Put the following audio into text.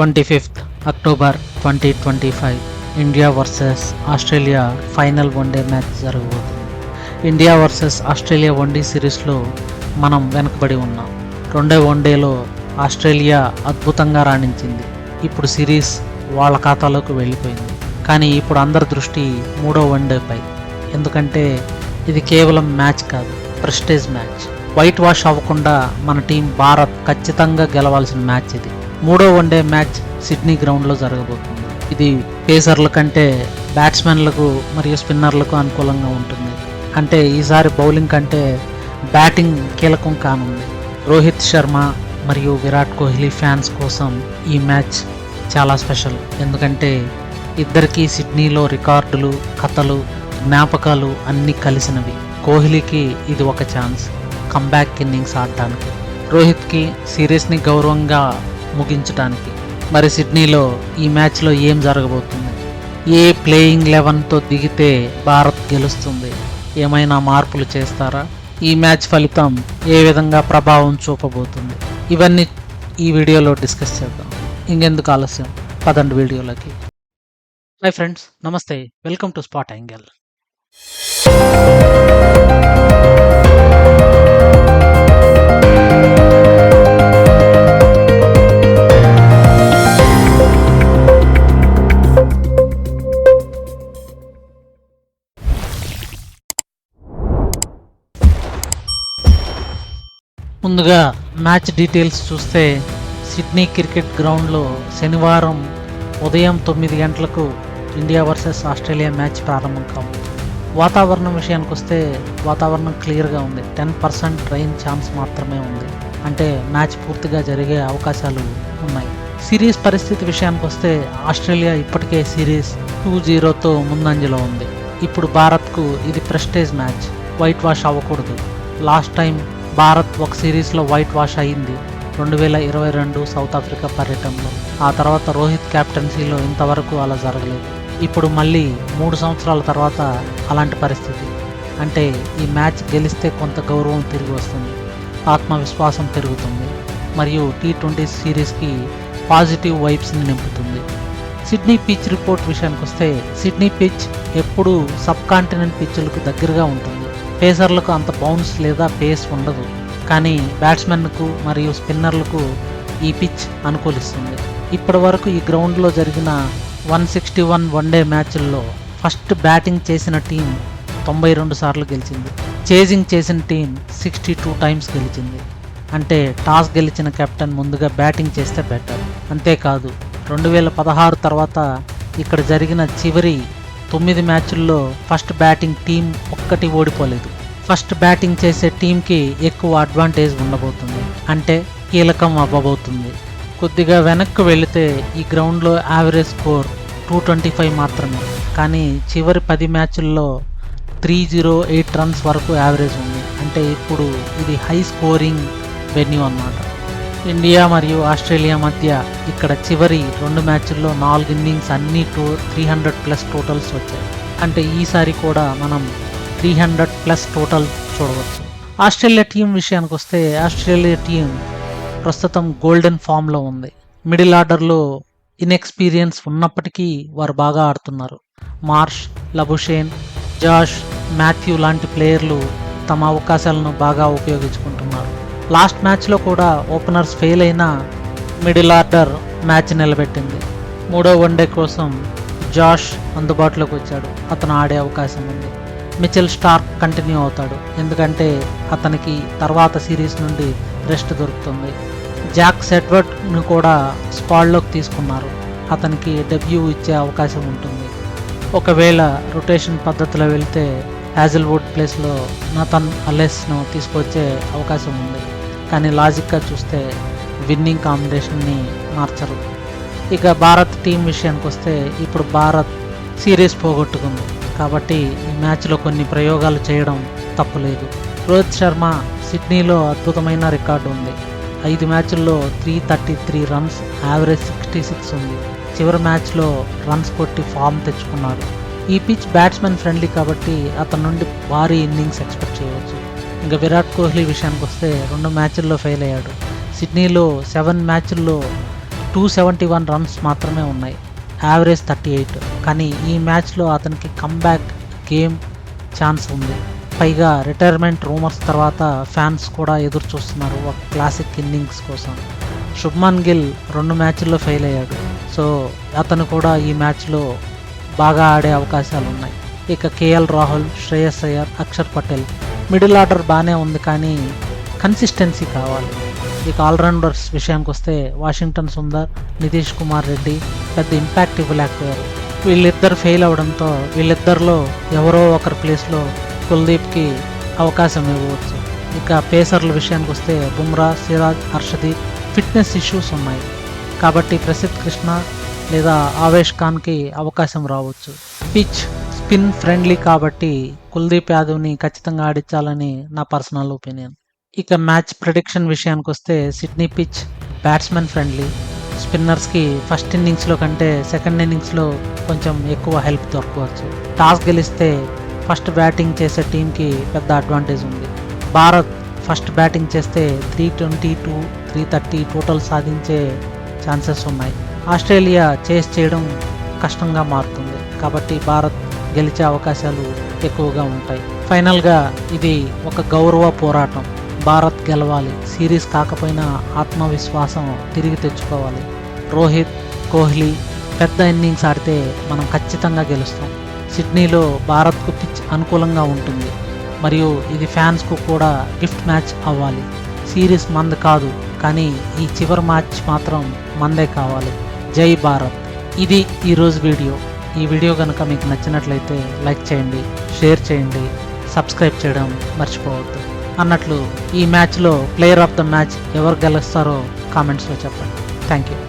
Twenty fifth October twenty twenty five India versus Australia final one day match జరగబోతుంది. India versus Australia one day సిరీస్లో మనం వెనకబడి ఉన్నాం. రెండో వన్డేలో ఆస్ట్రేలియా అద్భుతంగా రాణించింది. ఇప్పుడు సిరీస్ వాళ్ళ ఖాతాలోకి వెళ్ళిపోయింది. కానీ ఇప్పుడు అందరి దృష్టి మూడో వన్డేపై. ఎందుకంటే ఇది కేవలం మ్యాచ్ కాదు ప్రెస్టేజ్ మ్యాచ్. వైట్ వాష్ అవ్వకుండా మన టీం భారత్ ఖచ్చితంగా గెలవాల్సిన మ్యాచ్ ఇది. మూడో వన్డే మ్యాచ్ సిడ్నీ గ్రౌండ్లో జరగబోతుంది. ఇది పేసర్ల కంటే బ్యాట్స్మెన్లకు మరియు స్పిన్నర్లకు అనుకూలంగా ఉంటుంది. అంటే ఈసారి బౌలింగ్ కంటే బ్యాటింగ్ కీలకం కానుంది. రోహిత్ శర్మ మరియు విరాట్ కోహ్లీ ఫ్యాన్స్ కోసం ఈ మ్యాచ్ చాలా స్పెషల్. ఎందుకంటే ఇద్దరికీ సిడ్నీలో రికార్డులు కథలు జ్ఞాపకాలు అన్నీ కలిసినవి. కోహ్లీకి ఇది ఒక ఛాన్స్. కంబ్యాక్ ఇన్నింగ్స్ ఆడటానికి. రోహిత్కి సిరీస్ని గౌరవంగా ముగించడానికి మరి సిడ్నీలో ఈ మ్యాచ్లో ఏం జరగబోతుంది? ఏ ప్లేయింగ్ లెవెన్తో దిగితే భారత్ గెలుస్తుంది? ఏమైనా మార్పులు చేస్తారా? ఈ మ్యాచ్ ఫలితం ఏ విధంగా ప్రభావం చూపబోతుంది? ఇవన్నీ ఈ వీడియోలో డిస్కస్ చేద్దాం. ఇంకెందుకు ఆలస్యం? పదండి వీడియోలోకి. హాయ్ ఫ్రెండ్స్ నమస్తే. Welcome to spot angle. ముందుగా మ్యాచ్ డీటెయిల్స్ చూస్తే సిడ్నీ క్రికెట్ గ్రౌండ్లో శనివారం ఉదయం తొమ్మిది గంటలకు ఇండియా వర్సెస్ ఆస్ట్రేలియా మ్యాచ్ ప్రారంభం కావు వాతావరణం విషయానికి వస్తే వాతావరణం క్లియర్గా ఉంది. టెన్ పర్సెంట్ రైన్ ఛాన్స్ మాత్రమే ఉంది. అంటే మ్యాచ్ పూర్తిగా జరిగే అవకాశాలు ఉన్నాయి. సిరీస్ పరిస్థితి విషయానికి వస్తే ఆస్ట్రేలియా ఇప్పటికే సిరీస్ టూ జీరోతో ముందంజలో ఉంది. ఇప్పుడు భారత్కు ఇది ప్రెస్టేజ్ మ్యాచ్. వైట్ వాష్ అవ్వకూడదు. లాస్ట్ టైం భారత్ ఒక సిరీస్లో వైట్ వాష్ అయింది. రెండు వేల ఇరవై రెండు సౌత్ ఆఫ్రికా పర్యటనలో. ఆ తర్వాత రోహిత్ క్యాప్టెన్సీలో ఇంతవరకు అలా జరగలేదు. ఇప్పుడు మళ్ళీ మూడు సంవత్సరాల తర్వాత అలాంటి పరిస్థితి. అంటే ఈ మ్యాచ్ గెలిస్తే కొంత గౌరవం తిరిగి వస్తుంది. ఆత్మవిశ్వాసం పెరుగుతుంది. మరియు టీ ట్వంటీ సిరీస్కి పాజిటివ్ వైబ్స్ని నింపుతుంది. సిడ్నీ పిచ్ రిపోర్ట్ విషయానికి వస్తే సిడ్నీ పిచ్ ఎప్పుడూ సబ్ కాంటినెంట్ పిచ్లకు దగ్గరగా ఉంటుంది. పేసర్లకు అంత బౌన్స్ లేదా పేస్ ఉండదు. కానీ బ్యాట్స్మెన్కు మరియు స్పిన్నర్లకు ఈ పిచ్ అనుకూలిస్తుంది. ఇప్పటి వరకు ఈ గ్రౌండ్లో జరిగిన one sixty one one day మ్యాచ్ల్లో ఫస్ట్ బ్యాటింగ్ చేసిన టీం తొంభై రెండు సార్లు గెలిచింది. చేజింగ్ చేసిన టీం సిక్స్టీ టూ టైమ్స్ గెలిచింది. అంటే టాస్ గెలిచిన కెప్టెన్ ముందుగా బ్యాటింగ్ చేస్తే బెటర్ అంతేకాదు రెండు వేల పదహారు తర్వాత ఇక్కడ జరిగిన చివరి తొమ్మిది మ్యాచ్ల్లో ఫస్ట్ బ్యాటింగ్ టీం ఒక్కటి ఓడిపోలేదు. ఫస్ట్ బ్యాటింగ్ చేసే టీంకి ఎక్కువ అడ్వాంటేజ్ ఉండబోతుంది. అంటే కీలకం అవ్వబోతుంది. కొద్దిగా వెనక్కి వెళితే ఈ గ్రౌండ్లో average score two twenty five మాత్రమే. కానీ చివరి పది మ్యాచ్ల్లో త్రీ జీరో ఎయిట్ రన్స్ వరకు యావరేజ్ ఉంది. అంటే ఇప్పుడు ఇది హై స్కోరింగ్ వెన్యూ అన్నమాట. ఇండియా మరియు ఆస్ట్రేలియా మధ్య ఇక్కడ చివరి రెండు మ్యాచ్ల్లో నాలుగు ఇన్నింగ్స్ అన్ని two three hundred plus totals వచ్చాయి. అంటే ఈసారి కూడా మనం త్రీ హండ్రెడ్ ప్లస్ టోటల్ చూడవచ్చు. ఆస్ట్రేలియా టీం విషయానికి వస్తే ఆస్ట్రేలియా టీం ప్రస్తుతం గోల్డెన్ ఫామ్లో ఉంది. మిడిల్ ఆర్డర్లో ఇన్ఎక్స్పీరియన్స్ ఉన్నప్పటికీ వారు బాగా ఆడుతున్నారు. మార్ష్ లబుషేన్ జాష్ మాథ్యూ లాంటి ప్లేయర్లు తమ అవకాశాలను బాగా ఉపయోగించుకుంటున్నారు. లాస్ట్ మ్యాచ్లో కూడా ఓపెనర్స్ ఫెయిల్ అయిన మిడిల్ ఆర్డర్ మ్యాచ్ నిలబెట్టింది. మూడో వన్డే కోసం జాష్ అందుబాటులోకి వచ్చాడు. అతను ఆడే అవకాశం ఉంది. మిచెల్ స్టార్క్ కంటిన్యూ అవుతాడు. ఎందుకంటే అతనికి తర్వాత సిరీస్ నుండి రెస్ట్ దొరుకుతుంది. జాక్ సెడ్వర్డ్ను కూడా స్క్వాడ్లోకి తీసుకున్నారు. అతనికి డెబ్యూ ఇచ్చే అవకాశం ఉంటుంది. ఒకవేళ రొటేషన్ పద్ధతిలో వెళ్తే హ్యాజిల్వుడ్ ప్లేస్లో నతన్ అలెస్ను తీసుకొచ్చే అవకాశం ఉంది. కానీ లాజిక్గా చూస్తే విన్నింగ్ కాంబినేషన్ని మార్చరు. ఇక భారత్ టీం విషయానికి వస్తే ఇప్పుడు భారత్ సిరీస్ పోగొట్టుకుంది. కాబట్టి ఈ మ్యాచ్లో కొన్ని ప్రయోగాలు చేయడం తప్పులేదు. రోహిత్ శర్మ సిడ్నీలో అద్భుతమైన రికార్డు ఉంది. ఐదు మ్యాచ్ల్లో three thirty three runs average sixty six ఉంది. చివరి మ్యాచ్లో రన్స్ కొట్టి ఫామ్ తెచ్చుకున్నారు. ఈ పిచ్ బ్యాట్స్మెన్ ఫ్రెండ్లీ కాబట్టి అతని నుండి భారీ ఇన్నింగ్స్ ఎక్స్పెక్ట్ చేయవచ్చు. ఇంకా విరాట్ కోహ్లీ విషయానికి వస్తే రెండు మ్యాచ్ల్లో ఫెయిల్ అయ్యాడు. సిడ్నీలో సెవెన్ మ్యాచ్ల్లో టూ సెవెంటీ వన్ రన్స్ మాత్రమే ఉన్నాయి. Average thirty eight. కానీ ఈ మ్యాచ్లో అతనికి కమ్బ్యాక్ గేమ్ ఛాన్స్ ఉంది. పైగా రిటైర్మెంట్ రూమర్స్ తర్వాత ఫ్యాన్స్ కూడా ఎదురు చూస్తున్నారు ఒక క్లాసిక్ ఇన్నింగ్స్ కోసం. శుభ్మన్ గిల్ రెండు మ్యాచ్ల్లో ఫెయిల్ అయ్యాడు. సో అతను కూడా ఈ మ్యాచ్లో బాగా ఆడే అవకాశాలు ఉన్నాయి ఇక KL Rahul Shreyas Iyer Axar Patel middle order బాగానే ఉంది కానీ కన్సిస్టెన్సీ కావాలి. ఇక ఆల్రౌండర్స్ విషయానికి వస్తే వాషింగ్టన్ సుందర్ నితీష్ కుమార్ రెడ్డి పెద్ద ఇంపాక్ట్ ఇవ్వలేకపోయారు. వీళ్ళిద్దరు ఫెయిల్ అవడంతో వీళ్ళిద్దరిలో ఎవరో ఒకరి ప్లేస్లో కుల్దీప్కి అవకాశం ఇవ్వవచ్చు ఇక పేసర్ల విషయానికి వస్తే బుమ్రా సిరాజ్ హర్షదీప్ ఫిట్నెస్ ఇష్యూస్ ఉన్నాయి. కాబట్టి ప్రసిద్ధ్ కృష్ణ లేదా ఆవేష్ ఖాన్కి అవకాశం రావచ్చు. పిచ్ స్పిన్ ఫ్రెండ్లీ కాబట్టి కుల్దీప్ యాదవ్ని ఖచ్చితంగా ఆడించాలని నా పర్సనల్ ఒపీనియన్. ఇక మ్యాచ్ ప్రొడిక్షన్ విషయానికి వస్తే సిడ్నీ పిచ్ బ్యాట్స్మెన్ ఫ్రెండ్లీ. స్పిన్నర్స్కి ఫస్ట్ ఇన్నింగ్స్లో కంటే సెకండ్ ఇన్నింగ్స్లో కొంచెం ఎక్కువ హెల్ప్ దొరకవచ్చు. టాస్ గెలిస్తే ఫస్ట్ బ్యాటింగ్ చేసే టీంకి పెద్ద అడ్వాంటేజ్ ఉంది. భారత్ ఫస్ట్ బ్యాటింగ్ చేస్తే three twenty two three thirty total సాధించే ఛాన్సెస్ ఉన్నాయి. ఆస్ట్రేలియా చేస్ చేయడం కష్టంగా మారుతుంది. కాబట్టి భారత్ గెలిచే అవకాశాలు ఎక్కువగా ఉంటాయి. ఫైనల్గా ఇది ఒక గౌరవ పోరాటం. భారత్ గెలవాలి. సిరీస్ కాకపోయినా ఆత్మవిశ్వాసం తిరిగి తెచ్చుకోవాలి. రోహిత్ కోహ్లీ పెద్ద ఇన్నింగ్స్ ఆడితే మనం ఖచ్చితంగా గెలుస్తాం. సిడ్నీలో భారత్కు పిచ్ అనుకూలంగా ఉంటుంది. మరియు ఇది ఫ్యాన్స్కు కూడా గిఫ్ట్ మ్యాచ్ అవ్వాలి. సిరీస్ మంద కాదు కానీ ఈ చివరి మ్యాచ్ మాత్రం మందే కావాలి. జై భారత్. ఇది ఈరోజు వీడియో. ఈ వీడియో కనుక మీకు నచ్చినట్లయితే లైక్ చేయండి షేర్ చేయండి సబ్స్క్రైబ్ చేయడం మర్చిపోవద్దు. అన్నట్లు ఈ మ్యాచ్లో ప్లేయర్ ఆఫ్ ద మ్యాచ్ ఎవరు గెలుస్తారో కామెంట్స్లో చెప్పండి. Thank you.